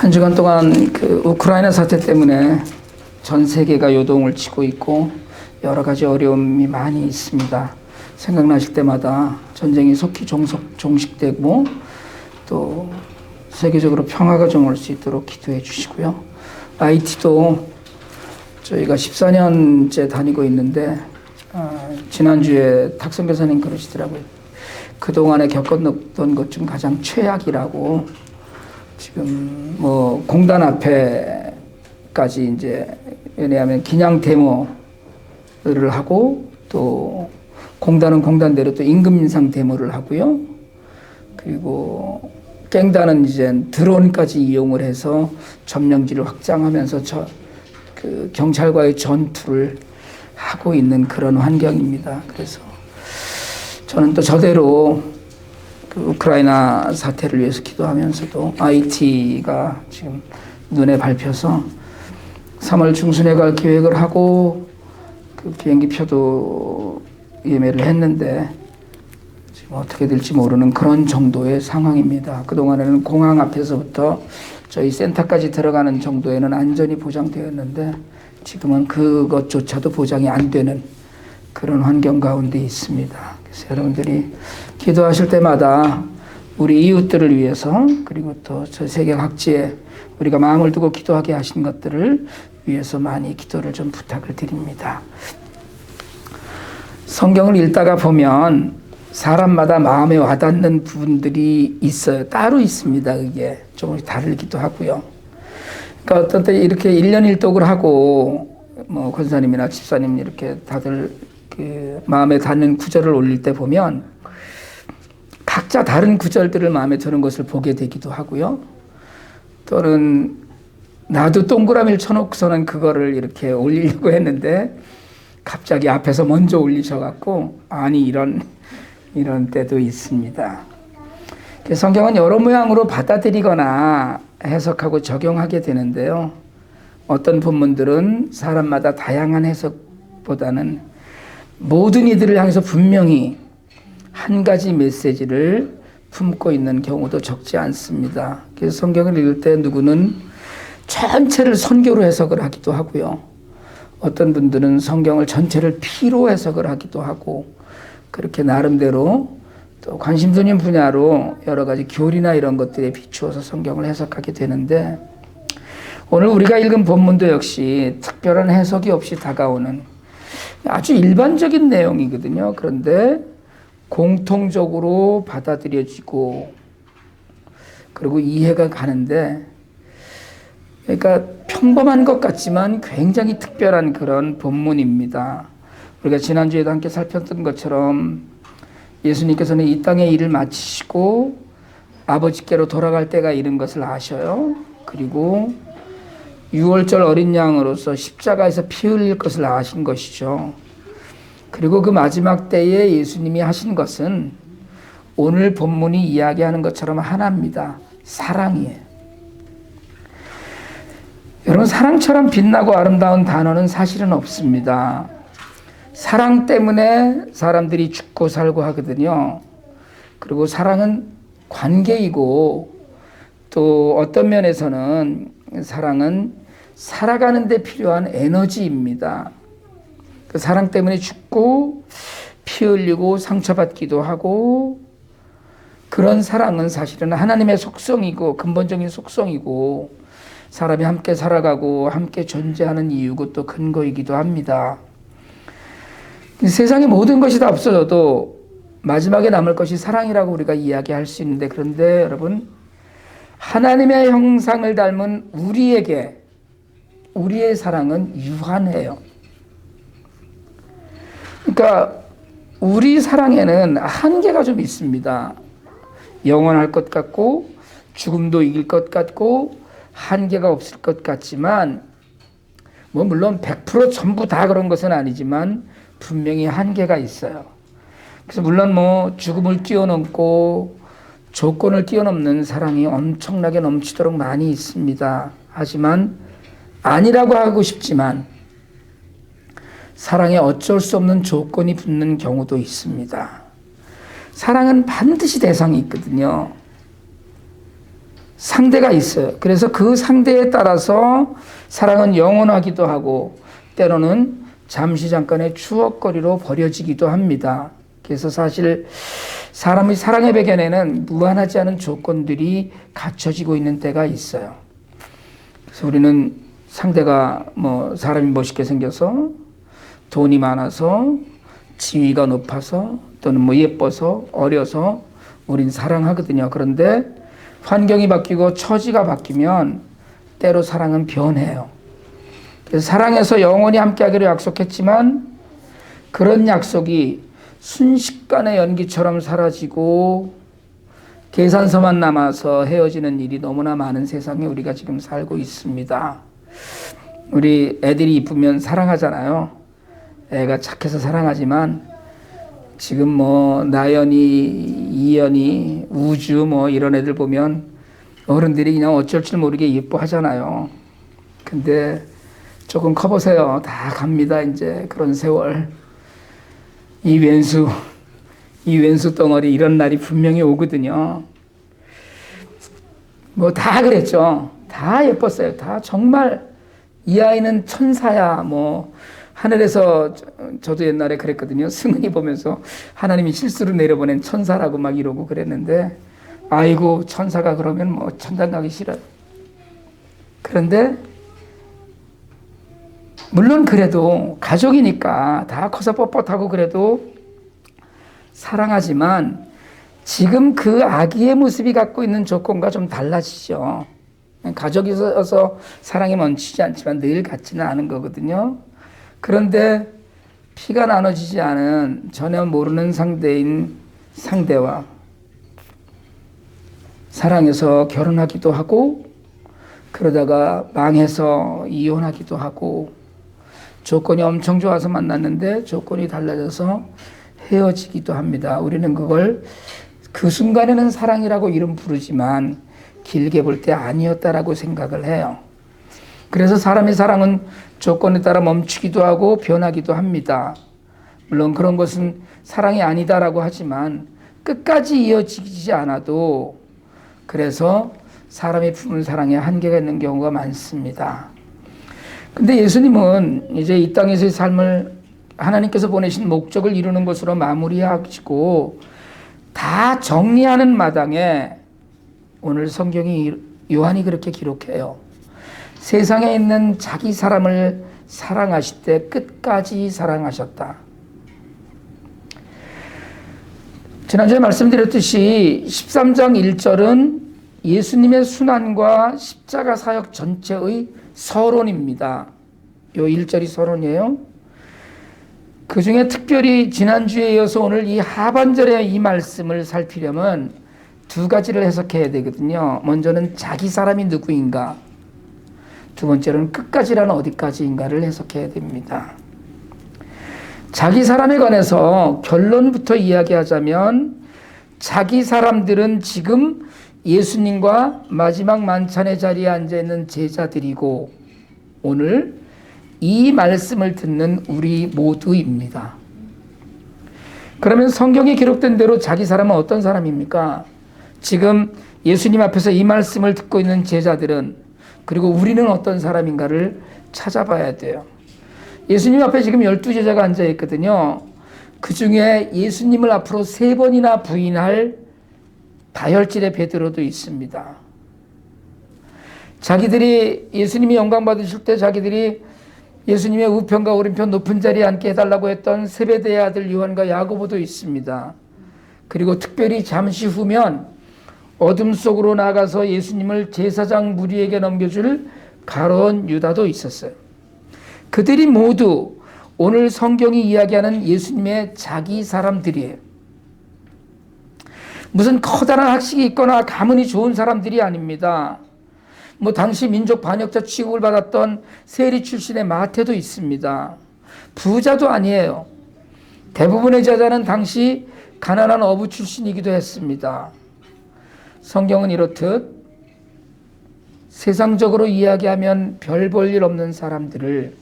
한 주간 동안 그 우크라이나 사태 때문에 전 세계가 요동을 치고 있고 여러 가지 어려움이 많이 있습니다. 생각나실 때마다 전쟁이 속히 종속, 종식되고 또 세계적으로 평화가 좀 올 수 있도록 기도해 주시고요. IT도 저희가 14년째 다니고 있는데 어, 지난주에 탁성 교사님 그러시더라고요. 그동안에 겪었던 것 중 가장 최악이라고 지금 뭐 공단 앞에까지 이제 왜냐하면 기냥 데모를 하고 또 공단은 공단대로 또 임금 인상 데모를 하고요. 그리고 깽단은 이제 드론까지 이용을 해서 점령지를 확장하면서 저 그 경찰과의 전투를 하고 있는 그런 환경입니다. 그래서 저는 또 저대로 그 우크라이나 사태를 위해서 기도하면서도 IT가 지금 눈에 밟혀서 3월 중순에 갈 계획을 하고 그 비행기 표도 예매를 했는데 지금 어떻게 될지 모르는 그런 정도의 상황입니다. 그동안에는 공항 앞에서부터 저희 센터까지 들어가는 정도에는 안전이 보장되었는데 지금은 그것조차도 보장이 안 되는 그런 환경 가운데 있습니다. 그래서 여러분들이 기도하실 때마다 우리 이웃들을 위해서 그리고 또 저 세계 각지에 우리가 마음을 두고 기도하게 하신 것들을 위해서 많이 기도를 좀 부탁을 드립니다. 성경을 읽다가 보면 사람마다 마음에 와닿는 부분들이 있어요. 따로 있습니다. 그게 조금씩 다르기도 하고요. 그러니까 어떤 때 이렇게 1년 1독을 하고 뭐 권사님이나 집사님 이렇게 다들 그 마음에 닿는 구절을 올릴 때 보면 각자 다른 구절들을 마음에 드는 것을 보게 되기도 하고요. 또는 나도 동그라미를 쳐놓고서는 그거를 이렇게 올리려고 했는데 갑자기 앞에서 먼저 올리셔갖고 아니 이런 이런 때도 있습니다. 성경은 여러 모양으로 받아들이거나 해석하고 적용하게 되는데요. 어떤 본문들은 사람마다 다양한 해석보다는 모든 이들을 향해서 분명히 한 가지 메시지를 품고 있는 경우도 적지 않습니다. 그래서 성경을 읽을 때 누구는 전체를 선교로 해석을 하기도 하고요. 어떤 분들은 성경을 전체를 피로 해석을 하기도 하고 그렇게 나름대로 또 관심도님 분야로 여러 가지 교리나 이런 것들에 비추어서 성경을 해석하게 되는데 오늘 우리가 읽은 본문도 역시 특별한 해석이 없이 다가오는 아주 일반적인 내용이거든요. 그런데 공통적으로 받아들여지고 그리고 이해가 가는데 그러니까 평범한 것 같지만 굉장히 특별한 그런 본문입니다. 우리가 지난주에도 함께 살폈던 것처럼 예수님께서는 이 땅의 일을 마치시고 아버지께로 돌아갈 때가 이른 것을 아셔요. 그리고 6월절 어린 양으로서 십자가에서 피 흘릴 것을 아신 것이죠. 그리고 그 마지막 때에 예수님이 하신 것은 오늘 본문이 이야기하는 것처럼 하나입니다. 사랑이에요. 여러분, 사랑처럼 빛나고 아름다운 단어는 사실은 없습니다. 사랑 때문에 사람들이 죽고 살고 하거든요. 그리고 사랑은 관계이고 또 어떤 면에서는 사랑은 살아가는 데 필요한 에너지입니다. 그 사랑 때문에 죽고 피 흘리고 상처받기도 하고 그런 사랑은 사실은 하나님의 속성이고 근본적인 속성이고 사람이 함께 살아가고 함께 존재하는 이유고 또 근거이기도 합니다. 세상의 모든 것이 다 없어져도 마지막에 남을 것이 사랑이라고 우리가 이야기할 수 있는데 그런데 여러분 하나님의 형상을 닮은 우리에게 우리의 사랑은 유한해요. 그러니까 우리 사랑에는 한계가 좀 있습니다. 영원할 것 같고 죽음도 이길 것 같고 한계가 없을 것 같지만 뭐 물론 100% 전부 다 그런 것은 아니지만 분명히 한계가 있어요. 그래서 물론 뭐 죽음을 뛰어넘고 조건을 뛰어넘는 사랑이 엄청나게 넘치도록 많이 있습니다. 하지만 아니라고 하고 싶지만 사랑에 어쩔 수 없는 조건이 붙는 경우도 있습니다. 사랑은 반드시 대상이 있거든요. 상대가 있어요. 그래서 그 상대에 따라서 사랑은 영원하기도 하고 때로는 잠시 잠깐의 추억거리로 버려지기도 합니다. 그래서 사실 사람의 사랑의 배경에는 무한하지 않은 조건들이 갖춰지고 있는 때가 있어요. 그래서 우리는 상대가 뭐 사람이 멋있게 생겨서 돈이 많아서 지위가 높아서 또는 뭐 예뻐서 어려서 우린 사랑하거든요. 그런데 환경이 바뀌고 처지가 바뀌면 때로 사랑은 변해요. 사랑해서 영원히 함께하기로 약속했지만 그런 약속이 순식간에 연기처럼 사라지고 계산서만 남아서 헤어지는 일이 너무나 많은 세상에 우리가 지금 살고 있습니다. 우리 애들이 이쁘면 사랑하잖아요. 애가 착해서 사랑하지만 지금 뭐 나연이, 이연이, 우주 뭐 이런 애들 보면 어른들이 그냥 어쩔 줄 모르게 예뻐하잖아요. 근데 조금 커보세요. 다 갑니다. 이제 그런 세월. 이 왼수, 이 왼수 덩어리 이런 날이 분명히 오거든요. 뭐 다 그랬죠. 다 예뻤어요. 다 정말 이 아이는 천사야. 뭐 하늘에서 저, 도 옛날에 그랬거든요. 승은이 보면서 하나님이 실수로 내려보낸 천사라고 막 이러고 그랬는데 아이고 천사가 그러면 뭐 천당 가기 싫어요. 그런데 물론 그래도 가족이니까 다 커서 뻣뻣하고 그래도 사랑하지만 지금 그 아기의 모습이 갖고 있는 조건과 좀 달라지죠. 가족이 있어서 사랑이 멈추지 않지만 늘 같지는 않은 거거든요. 그런데 피가 나눠지지 않은 전혀 모르는 상대인 상대와 사랑해서 결혼하기도 하고 그러다가 망해서 이혼하기도 하고 조건이 엄청 좋아서 만났는데 조건이 달라져서 헤어지기도 합니다. 우리는 그걸 그 순간에는 사랑이라고 이름 부르지만 길게 볼 때 아니었다라고 생각을 해요. 그래서 사람의 사랑은 조건에 따라 멈추기도 하고 변하기도 합니다. 물론 그런 것은 사랑이 아니다라고 하지만 끝까지 이어지지 않아도 그래서 사람이 품은 사랑에 한계가 있는 경우가 많습니다. 근데 예수님은 이제 이 땅에서의 삶을 하나님께서 보내신 목적을 이루는 것으로 마무리하시고 다 정리하는 마당에 오늘 성경이 요한이 그렇게 기록해요. 세상에 있는 자기 사람을 사랑하실 때 끝까지 사랑하셨다. 지난주에 말씀드렸듯이 13장 1절은 예수님의 순환과 십자가 사역 전체의 서론입니다. 요 1절이 서론이에요. 그 중에 특별히 지난주에 이어서 오늘 이 하반절의 이 말씀을 살피려면 두 가지를 해석해야 되거든요. 먼저는 자기 사람이 누구인가. 두 번째로는 끝까지라는 어디까지인가를 해석해야 됩니다. 자기 사람에 관해서 결론부터 이야기하자면 자기 사람들은 지금 예수님과 마지막 만찬의 자리에 앉아 있는 제자들이고 오늘 이 말씀을 듣는 우리 모두입니다. 그러면 성경에 기록된 대로 자기 사람은 어떤 사람입니까? 지금 예수님 앞에서 이 말씀을 듣고 있는 제자들은 그리고 우리는 어떤 사람인가를 찾아봐야 돼요. 예수님 앞에 지금 열두 제자가 앉아 있거든요. 그 중에 예수님을 앞으로 세 번이나 부인할 다혈질의 베드로도 있습니다. 자기들이 예수님이 영광 받으실 때 자기들이 예수님의 우편과 오른편 높은 자리에 앉게 해달라고 했던 세베대의 아들 요한과 야고보도 있습니다. 그리고 특별히 잠시 후면 어둠 속으로 나가서 예수님을 제사장 무리에게 넘겨줄 가론 유다도 있었어요. 그들이 모두 오늘 성경이 이야기하는 예수님의 자기 사람들이에요. 무슨 커다란 학식이 있거나 가문이 좋은 사람들이 아닙니다. 뭐 당시 민족 반역자 취급을 받았던 세리 출신의 마태도 있습니다. 부자도 아니에요. 대부분의 제자는 당시 가난한 어부 출신이기도 했습니다. 성경은 이렇듯 세상적으로 이야기하면 별 볼 일 없는 사람들을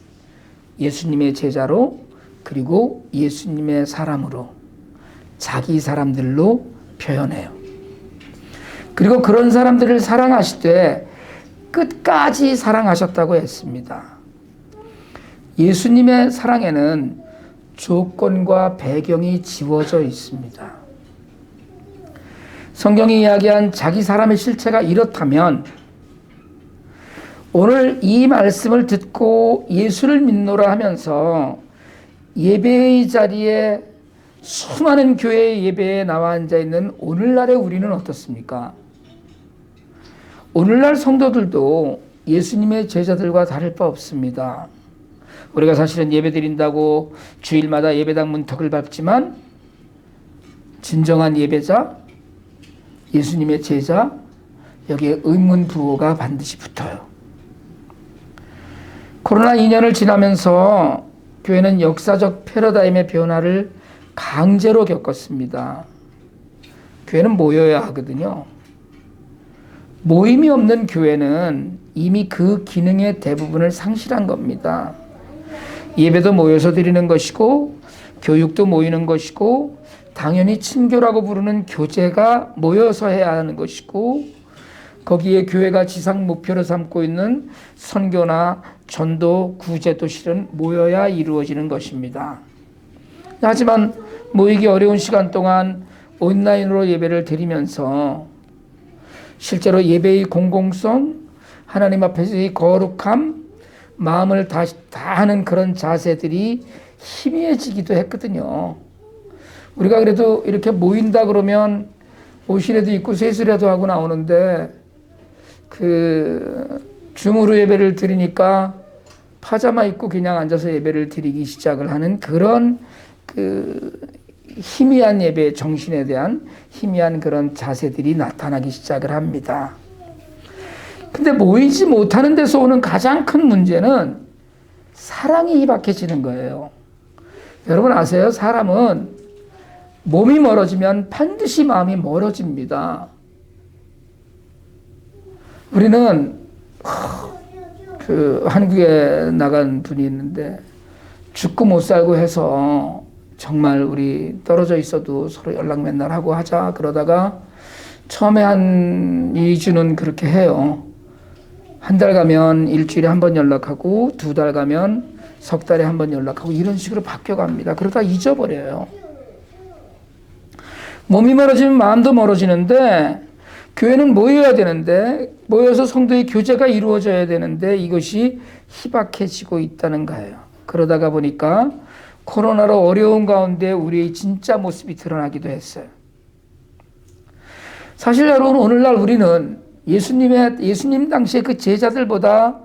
예수님의 제자로 그리고 예수님의 사람으로 자기 사람들로 표현해요. 그리고 그런 사람들을 사랑하시되 끝까지 사랑하셨다고 했습니다. 예수님의 사랑에는 조건과 배경이 지워져 있습니다. 성경이 이야기한 자기 사람의 실체가 이렇다면 오늘 이 말씀을 듣고 예수를 믿노라 하면서 예배의 자리에 수많은 교회 예배에 나와 앉아 있는 오늘날의 우리는 어떻습니까? 오늘날 성도들도 예수님의 제자들과 다를 바 없습니다. 우리가 사실은 예배 드린다고 주일마다 예배당 문턱을 밟지만 진정한 예배자, 예수님의 제자, 여기에 의문 부호가 반드시 붙어요. 코로나 2년을 지나면서 교회는 역사적 패러다임의 변화를 강제로 겪었습니다. 교회는 모여야 하거든요. 모임이 없는 교회는 이미 그 기능의 대부분을 상실한 겁니다. 예배도 모여서 드리는 것이고, 교육도 모이는 것이고, 당연히 친교라고 부르는 교제가 모여서 해야 하는 것이고, 거기에 교회가 지상 목표로 삼고 있는 선교나 전도, 구제도 실은 모여야 이루어지는 것입니다. 하지만 모이기 어려운 시간 동안 온라인으로 예배를 드리면서 실제로 예배의 공공성, 하나님 앞에서의 거룩함, 마음을 다, 다 하는 그런 자세들이 희미해지기도 했거든요. 우리가 그래도 이렇게 모인다 그러면 옷이라도 입고 세수라도 하고 나오는데 그 줌으로 예배를 드리니까 파자마 입고 그냥 앉아서 예배를 드리기 시작을 하는 그런 그 희미한 예배 정신에 대한 희미한 그런 자세들이 나타나기 시작을 합니다. 근데 모이지 못하는 데서 오는 가장 큰 문제는 사랑이 희박해지는 거예요. 여러분 아세요? 사람은 몸이 멀어지면 반드시 마음이 멀어집니다. 우리는 그 한국에 나간 분이 있는데 죽고 못 살고 해서 정말 우리 떨어져 있어도 서로 연락 맨날 하고 하자 그러다가 처음에 한 2주는 그렇게 해요. 한 달 가면 일주일에 한 번 연락하고 두 달 가면 석 달에 한 번 연락하고 이런 식으로 바뀌어 갑니다. 그러다 잊어버려요. 몸이 멀어지면 마음도 멀어지는데 교회는 모여야 되는데 모여서 성도의 교제가 이루어져야 되는데 이것이 희박해지고 있다는 거예요. 그러다가 보니까 코로나로 어려운 가운데 우리의 진짜 모습이 드러나기도 했어요. 사실 여러분 오늘날 우리는 예수님의 예수님 당시의 그 제자들보다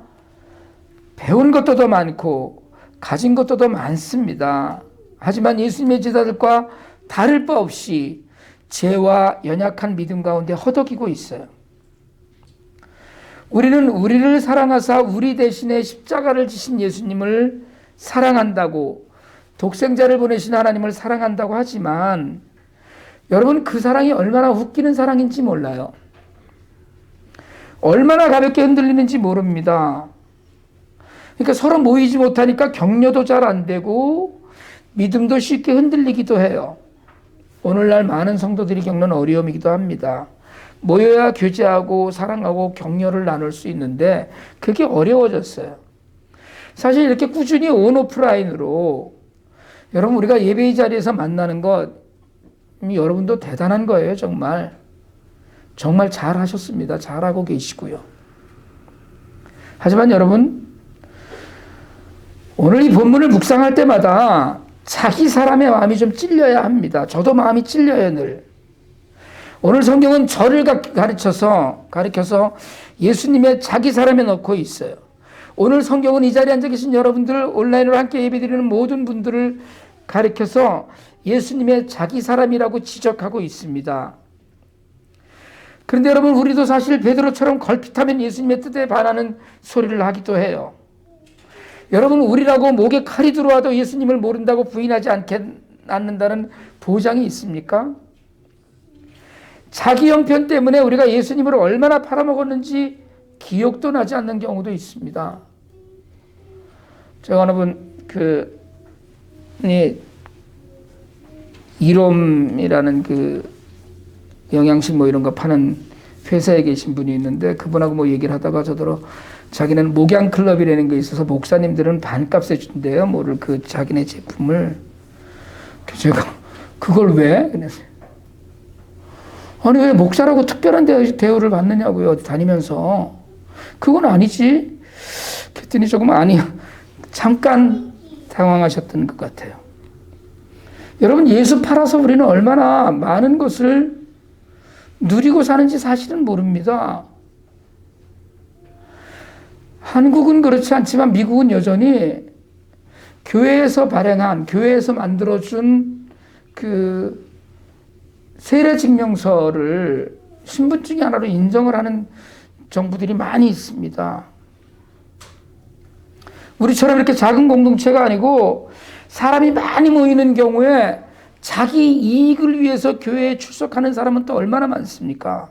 배운 것도 더 많고 가진 것도 더 많습니다. 하지만 예수님의 제자들과 다를 바 없이 죄와 연약한 믿음 가운데 허덕이고 있어요. 우리는 우리를 사랑하사 우리 대신에 십자가를 지신 예수님을 사랑한다고 독생자를 보내신 하나님을 사랑한다고 하지만 여러분 그 사랑이 얼마나 웃기는 사랑인지 몰라요. 얼마나 가볍게 흔들리는지 모릅니다. 그러니까 서로 모이지 못하니까 격려도 잘 안 되고 믿음도 쉽게 흔들리기도 해요. 오늘날 많은 성도들이 겪는 어려움이기도 합니다. 모여야 교제하고 사랑하고 격려를 나눌 수 있는데 그게 어려워졌어요. 사실 이렇게 꾸준히 온 오프라인으로 여러분 우리가 예배의 자리에서 만나는 것 여러분도 대단한 거예요 정말 정말 잘 하셨습니다 잘하고 계시고요 하지만 여러분 오늘 이 본문을 묵상할 때마다 자기 사람의 마음이 좀 찔려야 합니다 저도 마음이 찔려요 늘 오늘 성경은 저를 가르쳐서 가르쳐서 예수님의 자기 사람에 넣고 있어요 오늘 성경은 이 자리에 앉아 계신 여러분들 온라인으로 함께 예배 드리는 모든 분들을 가리켜서 예수님의 자기 사람이라고 지적하고 있습니다. 그런데 여러분 우리도 사실 베드로처럼 걸핏하면 예수님의 뜻에 반하는 소리를 하기도 해요. 여러분 우리라고 목에 칼이 들어와도 예수님을 모른다고 부인하지 않겠, 않는다는 보장이 있습니까? 자기 형편 때문에 우리가 예수님을 얼마나 팔아먹었는지 기억도 나지 않는 경우도 있습니다. 제가 어느 분그 이롬이라는 그 영양식 뭐 이런 거 파는 회사에 계신 분이 있는데 그분하고 뭐 얘기를 하다가 저더러 자기는 목양 클럽이라는 게 있어서 목사님들은 반값에 준대요. 뭐를 그 자기네 제품을. 제가 그걸 왜? 그랬어요. 아니 왜 목사라고 특별한 대- 대우 를 받느냐고요. 어디 다니면서. 그건 아니지. 그랬더니 조금 아니 잠깐 당황하셨던 것 같아요. 여러분 예수 팔아서 우리는 얼마나 많은 것을 누리고 사는지 사실은 모릅니다. 한국은 그렇지 않지만 미국은 여전히 교회에서 발행한 교회에서 만들어준 그 세례 증명서를 신분증이 하나로 인정을 하는 정부들이 많이 있습니다. 우리처럼 이렇게 작은 공동체가 아니고 사람이 많이 모이는 경우에 자기 이익을 위해서 교회에 출석하는 사람은 또 얼마나 많습니까?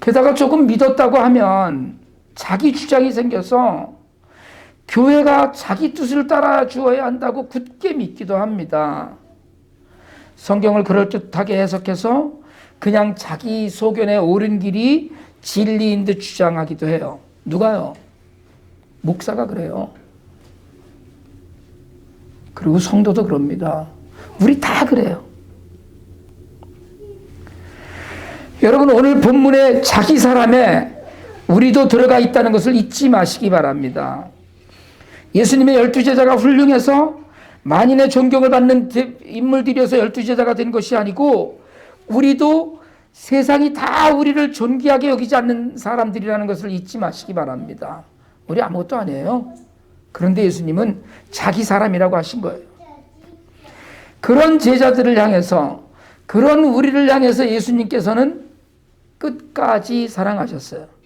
게다가 조금 믿었다고 하면 자기 주장이 생겨서 교회가 자기 뜻을 따라 주어야 한다고 굳게 믿기도 합니다. 성경을 그럴듯하게 해석해서 그냥 자기 소견에 옳은 길이 진리인 듯 주장하기도 해요. 누가요? 목사가 그래요. 그리고 성도도 그럽니다. 우리 다 그래요. 여러분 오늘 본문에 자기 사람에 우리도 들어가 있다는 것을 잊지 마시기 바랍니다. 예수님의 열두 제자가 훌륭해서 만인의 존경을 받는 대- 인물들이어서 열두 제자가 된 것이 아니고 우리도 세상이 다 우리를 존귀하게 여기지 않는 사람들이라는 것을 잊지 마시기 바랍니다. 우리 아무것도 아니에요. 그런데 예수님은 자기 사람이라고 하신 거예요. 그런 제자들을 향해서 그런 우리를 향해서 예수님께서는 끝까지 사랑하셨어요.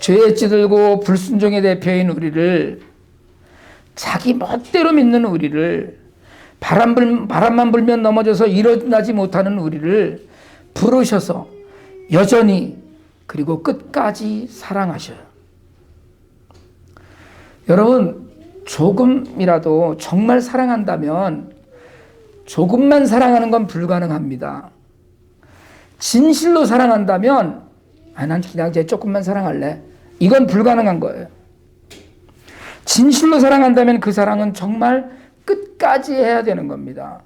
죄에 찌들고 불순종의 대표인 우리를 자기 멋대로 믿는 우리를 바람 불, 바람만 불면 넘어져서 일어나지 못하는 우리를 부르셔서 여전히 그리고 끝까지 사랑하셔요. 여러분 조금이라도 정말 사랑한다면 조금만 사랑하는 건 불가능합니다. 진실로 사랑한다면 아, 난 그냥 쟤 조금만 사랑할래. 이건 불가능한 거예요. 진실로 사랑한다면 그 사랑은 정말 끝까지 해야 되는 겁니다.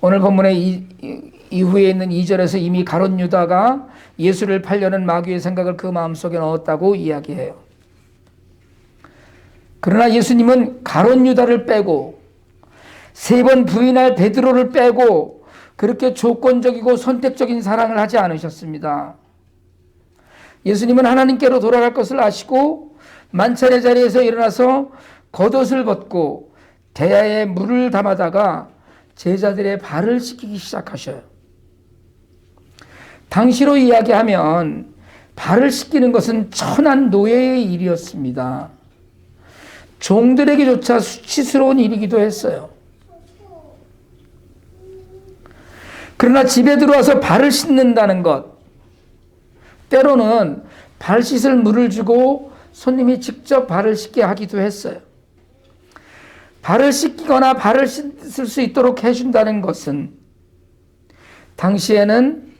오늘 본문의 이, 이, 이후에 있는 2절에서 이미 가론 유다가 예수를 팔려는 마귀의 생각을 그 마음속에 넣었다고 이야기해요. 그러나 예수님은 가론 유다를 빼고 세 번 부인할 베드로를 빼고 그렇게 조건적이고 선택적인 사랑을 하지 않으셨습니다. 예수님은 하나님께로 돌아갈 것을 아시고 만찬의 자리에서 일어나서 겉옷을 벗고 대야에 물을 담아다가 제자들의 발을 씻기기 시작하셔요. 당시로 이야기하면 발을 씻기는 것은 천한 노예의 일이었습니다. 종들에게조차 수치스러운 일이기도 했어요. 그러나 집에 들어와서 발을 씻는다는 것, 때로는 발 씻을 물을 주고 손님이 직접 발을 씻게 하기도 했어요. 발을 씻기거나 발을 씻을 수 있도록 해준다는 것은 당시에는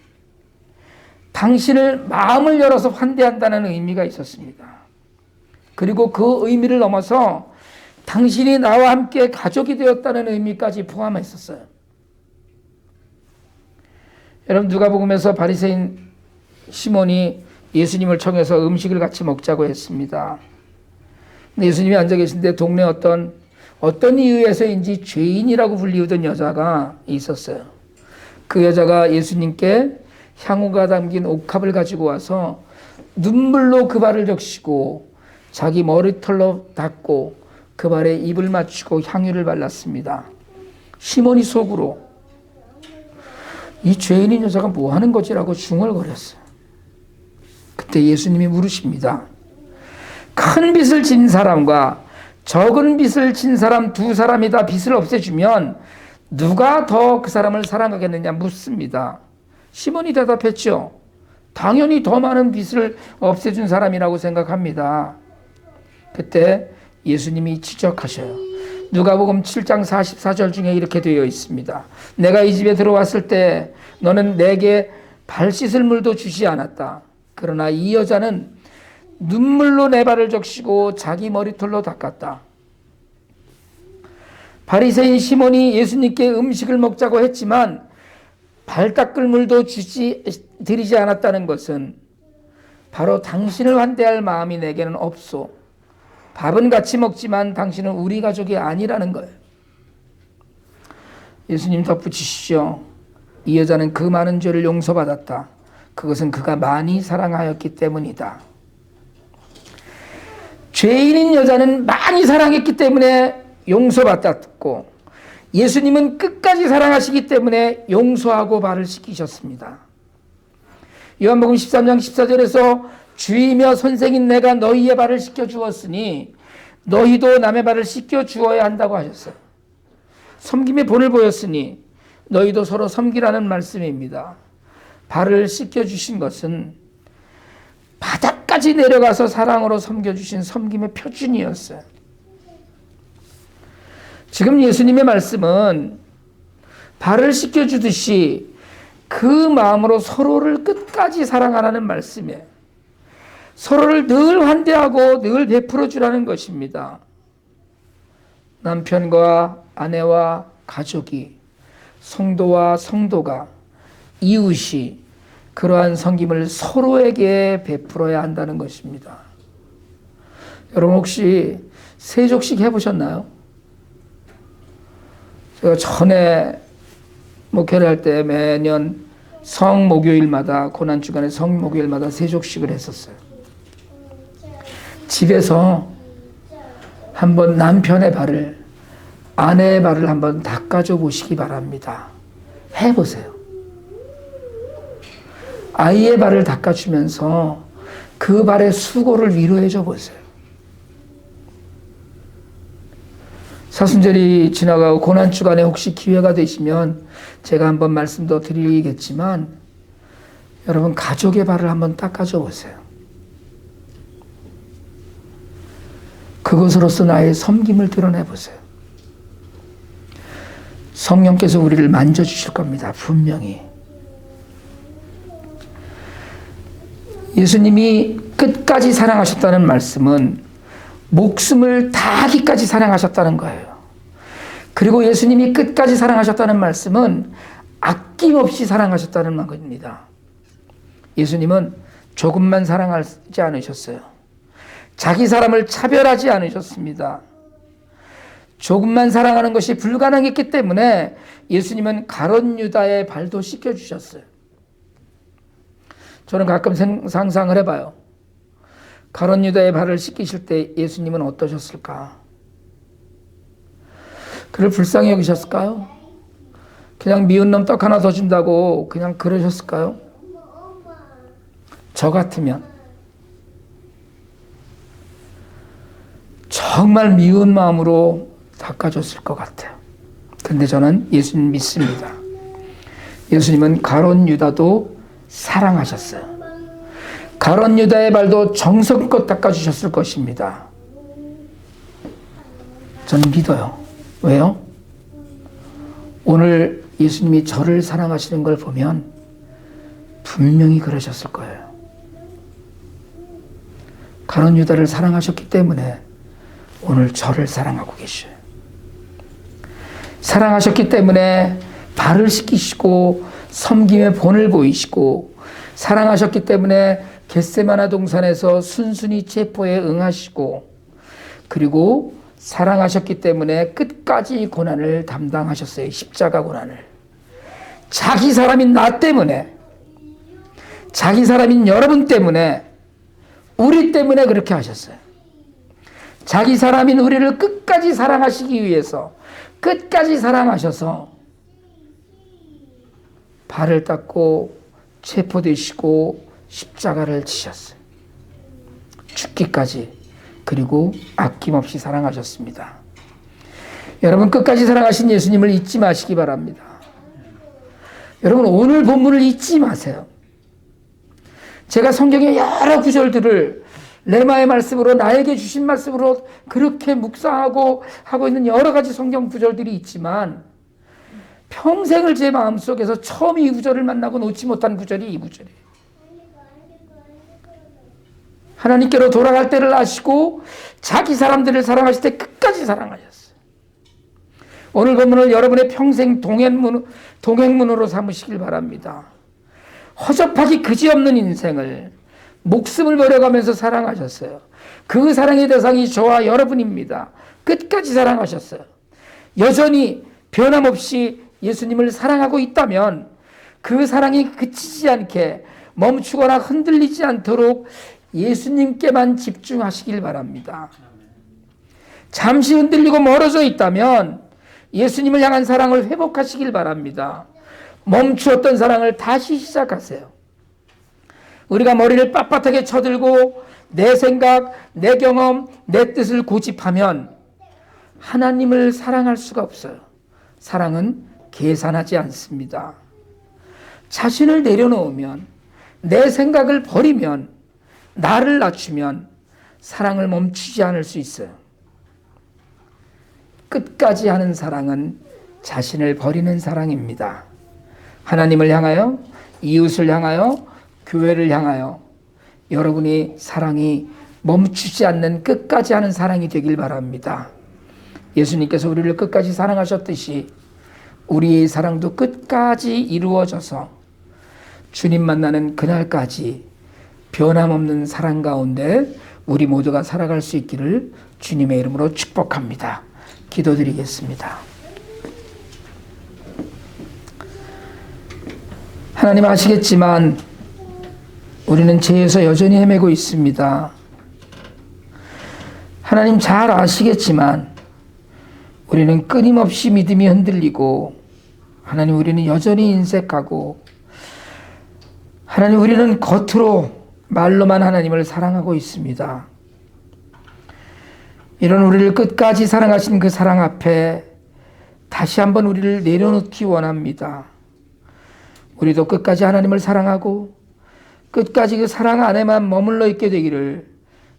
당신을 마음을 열어서 환대한다는 의미가 있었습니다. 그리고 그 의미를 넘어서 당신이 나와 함께 가족이 되었다는 의미까지 포함했었어요. 여러분 누가복음에서 바리새인 시몬이 예수님을 청해서 음식을 같이 먹자고 했습니다. 근데 예수님이 앉아 계신데 동네 어떤 어떤 이유에서인지 죄인이라고 불리우던 여자가 있었어요. 그 여자가 예수님께 향후가 담긴 옥합을 가지고 와서 눈물로 그 발을 적시고 자기 머리털로 닦고 그 발에 입을 맞추고 향유를 발랐습니다. 시몬이 속으로 이 죄인인 여자가 뭐 하는 거지라고 중얼거렸어요. 그때 예수님이 물으십니다. 큰 빚을 진 사람과 적은 빚을 진 사람 두 사람이 다 빚을 없애주면 누가 더 그 사람을 사랑하겠느냐 묻습니다. 시몬이 대답했죠. 당연히 더 많은 빚을 없애준 사람이라고 생각합니다. 그때 예수님이 지적하셔요. 누가복음 7장 44절 중에 이렇게 되어 있습니다. 내가 이 집에 들어왔을 때 너는 내게 발 씻을 물도 주지 않았다. 그러나 이 여자는 눈물로 내 발을 적시고 자기 머리털로 닦았다. 바리새인 시몬이 예수님께 음식을 먹자고 했지만 발 닦을 물도 주지 드리지 않았다는 것은 바로 당신을 환대할 마음이 내게는 없소. 밥은 같이 먹지만 당신은 우리 가족이 아니라는 거예요. 예수님 덧붙이시죠. 이 여자는 그 많은 죄를 용서받았다. 그것은 그가 많이 사랑하였기 때문이다. 죄인인 여자는 많이 사랑했기 때문에 용서받았고 예수님은 끝까지 사랑하시기 때문에 용서하고 발을 씻기셨습니다. 요한복음 13장 14절에서 주이며 선생인 내가 너희의 발을 씻겨 주었으니 너희도 남의 발을 씻겨 주어야 한다고 하셨어요. 섬김의 본을 보였으니 너희도 서로 섬기라는 말씀입니다. 발을 씻겨 주신 것은 바닥까지 내려가서 사랑으로 섬겨 주신 섬김의 표준이었어요. 지금 예수님의 말씀은 발을 씻겨 주듯이 그 마음으로 서로를 끝까지 사랑하라는 말씀이에요. 서로를 늘 환대하고 늘 베풀어 주라는 것입니다. 남편과 아내와 가족이 성도와 성도가 이웃이 그러한 섬김을 서로에게 베풀어야 한다는 것입니다. 여러분 혹시 세족식 해보셨나요? 제가 전에 목회를 할 때 매년 성 목요일마다 고난 주간에 성 목요일마다 세족식을 했었어요. 집에서 한번 남편의 발을 아내의 발을 한번 닦아줘 보시기 바랍니다. 해보세요. 아이의 발을 닦아주면서 그 발의 수고를 위로해줘 보세요. 사순절이 지나가고 고난 주간에 혹시 기회가 되시면 제가 한번 말씀도 드리겠지만 여러분 가족의 발을 한번 닦아줘 보세요. 그것으로서 나의 섬김을 드러내 보세요. 성령께서 우리를 만져주실 겁니다. 분명히. 예수님이 끝까지 사랑하셨다는 말씀은 목숨을 다하기까지 사랑하셨다는 거예요. 그리고 예수님이 끝까지 사랑하셨다는 말씀은 아낌없이 사랑하셨다는 겁니다. 예수님은 조금만 사랑하지 않으셨어요. 자기 사람을 차별하지 않으셨습니다. 조금만 사랑하는 것이 불가능했기 때문에 예수님은 가론 유다의 발도 씻겨 주셨어요. 저는 가끔 상상을 해봐요. 가론 유다의 발을 씻기실 때 예수님은 어떠셨을까? 그를 불쌍히 여기셨을까요? 그냥 미운 놈 떡 하나 더 준다고 그냥 그러셨을까요? 저 같으면 정말 미운 마음으로 닦아줬을 것 같아요. 근데 저는 예수님 믿습니다. 예수님은 가론 유다도 사랑하셨어요. 가론 유다의 발도 정성껏 닦아주셨을 것입니다. 저는 믿어요. 왜요? 오늘 예수님이 저를 사랑하시는 걸 보면 분명히 그러셨을 거예요. 가론 유다를 사랑하셨기 때문에 오늘 저를 사랑하고 계셔요. 사랑하셨기 때문에 발을 씻기시고 섬김의 본을 보이시고 사랑하셨기 때문에 겟세마나 동산에서 순순히 체포에 응하시고 그리고 사랑하셨기 때문에 끝까지 고난을 담당하셨어요. 십자가 고난을. 자기 사람인 나 때문에 자기 사람인 여러분 때문에 우리 때문에 그렇게 하셨어요. 자기 사람인 우리를 끝까지 사랑하시기 위해서 끝까지 사랑하셔서 발을 닦고 체포되시고 십자가를 지셨어요. 죽기까지 그리고 아낌없이 사랑하셨습니다. 여러분 끝까지 사랑하신 예수님을 잊지 마시기 바랍니다. 여러분 오늘 본문을 잊지 마세요. 제가 성경의 여러 구절들을 레마의 말씀으로 나에게 주신 말씀으로 그렇게 묵상하고 하고 있는 여러 가지 성경 구절들이 있지만 평생을 제 마음속에서 처음 이 구절을 만나고 놓지 못한 구절이 이 구절이에요. 하나님께로 돌아갈 때를 아시고 자기 사람들을 사랑하실 때 끝까지 사랑하셨어요. 오늘 본문을 여러분의 평생 동행문, 동행문으로 삼으시길 바랍니다. 허접하기 그지없는 인생을 목숨을 버려가면서 사랑하셨어요. 그 사랑의 대상이 저와 여러분입니다. 끝까지 사랑하셨어요. 여전히 변함없이 예수님을 사랑하고 있다면 그 사랑이 그치지 않게 멈추거나 흔들리지 않도록 예수님께만 집중하시길 바랍니다. 잠시 흔들리고 멀어져 있다면 예수님을 향한 사랑을 회복하시길 바랍니다. 멈추었던 사랑을 다시 시작하세요. 우리가 머리를 빳빳하게 쳐들고 내 생각, 내 경험, 내 뜻을 고집하면 하나님을 사랑할 수가 없어요. 사랑은 계산하지 않습니다. 자신을 내려놓으면 내 생각을 버리면 나를 낮추면 사랑을 멈추지 않을 수 있어요. 끝까지 하는 사랑은 자신을 버리는 사랑입니다. 하나님을 향하여, 이웃을 향하여, 교회를 향하여 여러분이 사랑이 멈추지 않는 끝까지 하는 사랑이 되길 바랍니다. 예수님께서 우리를 끝까지 사랑하셨듯이 우리의 사랑도 끝까지 이루어져서 주님 만나는 그날까지 변함없는 사랑 가운데 우리 모두가 살아갈 수 있기를 주님의 이름으로 축복합니다. 기도드리겠습니다. 하나님 아시겠지만 우리는 죄에서 여전히 헤매고 있습니다. 하나님 잘 아시겠지만 우리는 끊임없이 믿음이 흔들리고 하나님 우리는 여전히 인색하고 하나님 우리는 겉으로 말로만 하나님을 사랑하고 있습니다. 이런 우리를 끝까지 사랑하신 그 사랑 앞에 다시 한번 우리를 내려놓기 원합니다. 우리도 끝까지 하나님을 사랑하고 끝까지 그 사랑 안에만 머물러 있게 되기를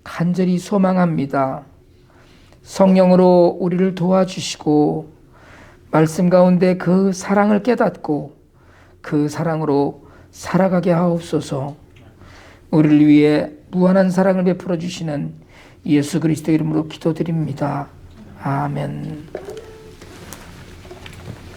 간절히 소망합니다. 성령으로 우리를 도와주시고 말씀 가운데 그 사랑을 깨닫고 그 사랑으로 살아가게 하옵소서. 우리를 위해 무한한 사랑을 베풀어 주시는 예수 그리스도 이름으로 기도드립니다. 아멘.